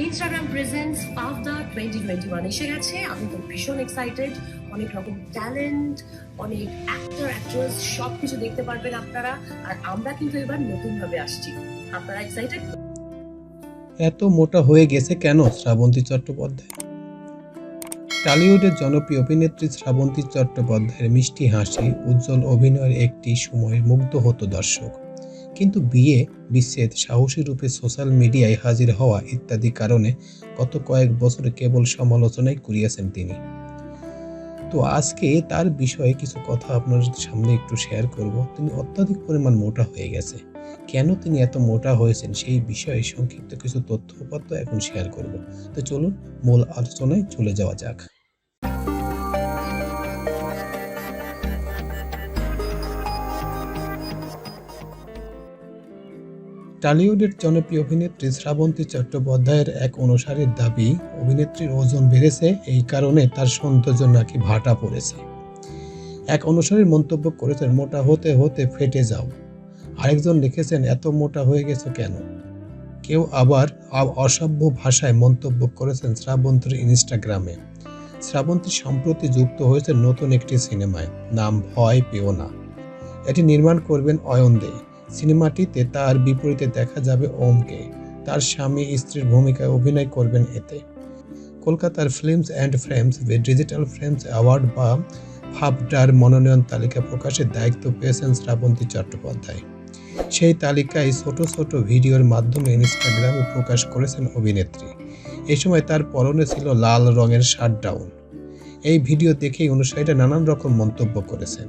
Instagram presence পাফ দা twenty twenty one এসে গেছে। আমি তো ভীষণ এক্সাইটেড অনেক রকম ট্যালেন্ট অনেক অ্যাক্টর অ্যাক্ট্রেস সব কিছু দেখতে পারবেন আপনারা। আর আমরা কিন্তু এবার নতুন ভাবে আসছি। আপনারা এক্সাইটেড এত মোটা হয়ে গেছে কেন শ্রাবন্তী চট্টোপাধ্যায়? টলিউডের জনপ্রিয় অভিনেত্রী শ্রাবন্তী চট্টোপাধ্যায়ের মিষ্টি হাসি, উজ্জ্বল অভিনয়ের একটি সময় মুগ্ধ হতো দর্শক। কিন্তু বিয়ে, বিচ্ছেদ, সাহসী রূপে সোশ্যাল মিডিয়ায় হাজির হওয়া ইত্যাদি কারণে গত কয়েক বছর কেবল সমালোচনায় কুড়িয়েছেন তিনি। তো আজকে তার বিষয়ে কিছু কথা আপনার সামনে একটু শেয়ার করব। তিনি অত্যাধিক পরিমাণ মোটা হয়ে গেছে। কেন তিনি এত মোটা হয়েছেন সেই বিষয়ে সংক্ষিপ্ত কিছু তথ্য এখন শেয়ার করব। তো চলুন মূল আলোচনায় চলে যাওয়া যাক। টলিউডের জনপ্রিয় অভিনেত্রী শ্রাবন্তী চট্টোপাধ্যায়ের এক অনুসারীর দাবি, অভিনেত্রীর ওজন বেড়েছে, এই কারণে তার সৌন্দর্য নাকি ভাটা পড়েছে। এক অনুসারীর মন্তব্য করেছেন, মোটা হতে হতে ফেটে যাও। আরেকজন লিখেছেন, এত মোটা হয়ে গেছো কেন? কেউ আবার অসভ্য ভাষায় মন্তব্য করেছেন শ্রাবন্তীর ইনস্টাগ্রামে। শ্রাবন্তী সম্প্রতি যুক্ত হয়েছে নতুন একটি সিনেমায়, নাম ভয় পেও না। এটি নির্মাণ করবেন অয়ন দে। সিনেমাটিতে তার বিপরীতে দেখা যাবে ওমকে। তার স্বামী স্ত্রীর ভূমিকায় অভিনয় করবেন এতে। কলকাতার films and frames digital frames award বা ফাবডার মনোনয়ন তালিকা প্রকাশের দায়িত্ব পেয়েছেন শ্রাবন্তী চট্টোপাধ্যায়। সেই তালিকায় ছোট ছোট ভিডিওর মাধ্যমে ইনস্টাগ্রামে প্রকাশ করেছেন অভিনেত্রী। এই সময় তার পরনে ছিল লাল রঙের শার্ট ডাউন। এই ভিডিও দেখেই অনুসারীরা নানান রকম মন্তব্য করেছেন।